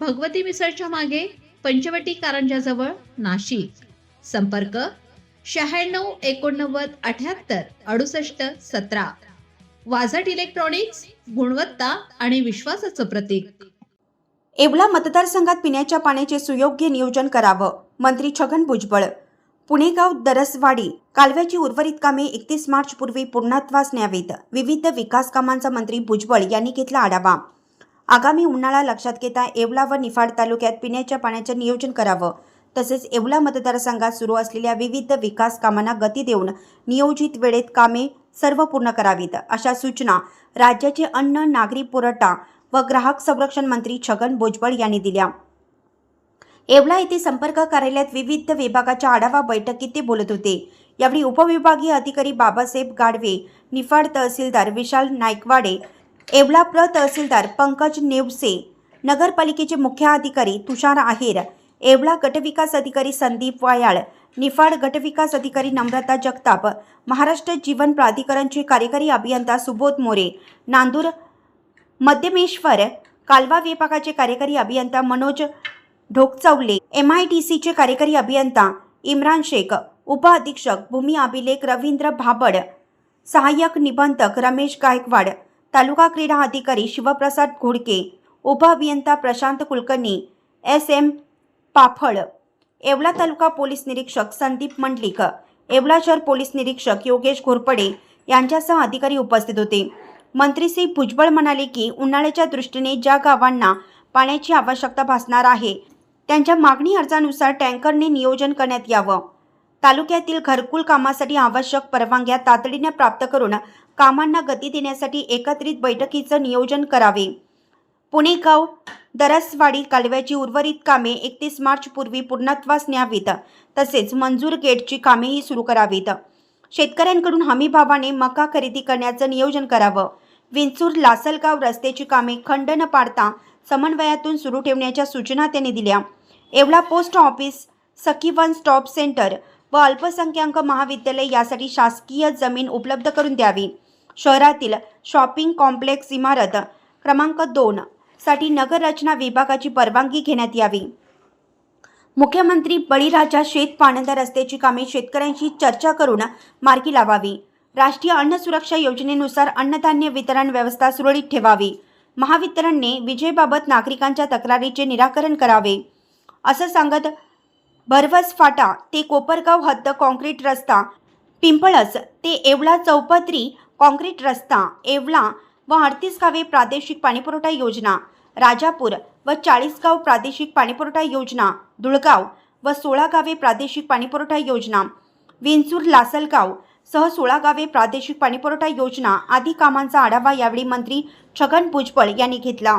भगवती मिसळच्या मागे पंचवटी कारंजाजवळ नाशिक. संपर्क शहाण्णव एकोणनव्वद अठ्याहत्तर अडुसष्ट सतरा. वाझट इलेक्ट्रॉनिक्स गुणवत्ता आणि विश्वासाचं प्रतीक. येवला मतदारसंघात पिण्याच्या पाण्याचे सुयोग्य नियोजन करावं मंत्री छगन भुजबळ. पुणेगाव दरसवाडी कालव्याची उर्वरित कामे एकतीस मार्च पूर्वी पूर्णत्वास न्यावीत. विविध विकास कामांचा मंत्री भुजबळ यांनी घेतला आढावा. आगामी उन्हाळा लक्षात घेता येवला व निफाड तालुक्यात पिण्याच्या पाण्याचं नियोजन करावं. तसेच येवला मतदारसंघात सुरू असलेल्या विविध विकास कामांना गती देऊन नियोजित वेळेत कामे सर्व पूर्ण करावीत अशा सूचना राज्याचे अन्न नागरी पुरवठा व ग्राहक संरक्षण मंत्री छगन भुजबळ यांनी दिल्या. येवला येथे संपर्क कार्यालयात विविध विभागाच्या आढावा बैठकीत ते बोलत होते. यावेळी उपविभागीय अधिकारी बाबासाहेब गाडवे निफाड तहसीलदार विशाल नायकवाडे येवला प्र तहसीलदार पंकज नेवसे नगरपालिकेचे मुख्य अधिकारी तुषार आहेर येवला गटविकास अधिकारी संदीप वायाळ निफाड गटविकास अधिकारी नम्रता जगताप महाराष्ट्र जीवन प्राधिकरणचे कार्यकारी अभियंता सुबोध मोरे नांदूर मध्यमेश्वर कालवा विभागाचे कार्यकारी अभियंता Manoj Dhokchawale M I D सीचे कार्यकारी अभियंता इम्रान शेख उप अधीक्षक भूमी अभिलेख रवींद्र भाबड सहाय्यक निबंधक रमेश गायकवाड तालुका क्रीडा अधिकारी शिवप्रसाद घोडके उप अभियंता Prashant Kulkarni S M Paphal Yeola taluka police निरीक्षक संदीप मंडलिक येवला शहर पोलीस निरीक्षक योगेश घोरपडे यांच्यासह अधिकारी उपस्थित होते. मंत्री श्री भुजबळ म्हणाले की उन्हाळ्याच्या दृष्टीने ज्या गावांना पाण्याची आवश्यकता भासणार आहे त्यांच्या मागणी अर्जानुसार टँकरने नियोजन करण्यात यावं. तालुक्यातील घरकुल कामासाठी आवश्यक परवानग्या तातडीने प्राप्त करून कामांना गती देण्यासाठी एकत्रित बैठकीचं नियोजन करावे. पुणेगाव दरसवाडी कालव्याची उर्वरित कामे एकतीस मार्च पूर्वी पूर्णत्वास न्यावीत. तसेच मंजूर गेटची कामेही सुरू करावीत. शेतकऱ्यांकडून हमीभावाने मका खरेदी करण्याचं नियोजन करावं. विंचूर लासलगाव रस्त्याची कामे खंड न पाडता समन्वयातून सुरू ठेवण्याच्या सूचना त्यांनी दिल्या. Yeola post office Sakhi one stop centre व अल्पसंख्याक महाविद्यालय यासाठी शासकीय जमीन उपलब्ध करून द्यावी. शहरातील शॉपिंग कॉम्प्लेक्स इमारत क्रमांक दोन साठी नगररचना विभागाची परवानगी घेण्यात यावी. मुख्यमंत्री बळीराजा शेत पाणंदा रस्त्याची कामे शेतकऱ्यांशी चर्चा करून मार्गी लावावी. राष्ट्रीय अन्न सुरक्षा योजनेनुसार अन्नधान्य वितरण व्यवस्था सुरळीत ठेवावी. महावितरणने विजेबाबत नागरिकांच्या तक्रारीचे निराकरण करावे. असं सांगत भरवस फाटा ते कोपरगाव हद्द कॉन्क्रीट रस्ता पिंपळस ते येवला चौपत्री कॉन्क्रीट रस्ता येवला व अडतीस गावे प्रादेशिक पाणीपुरवठा योजना राजापूर व चाळीसगाव प्रादेशिक पाणीपुरवठा योजना धुळगाव व सोळा गावे प्रादेशिक पाणीपुरवठा योजना विंचूर लासलगाव सह सोळा गावे प्रादेशिक पाणीपुरवठा योजना आदी कामांचा आढावा यावेळी मंत्री छगन भुजबळ यांनी घेतला.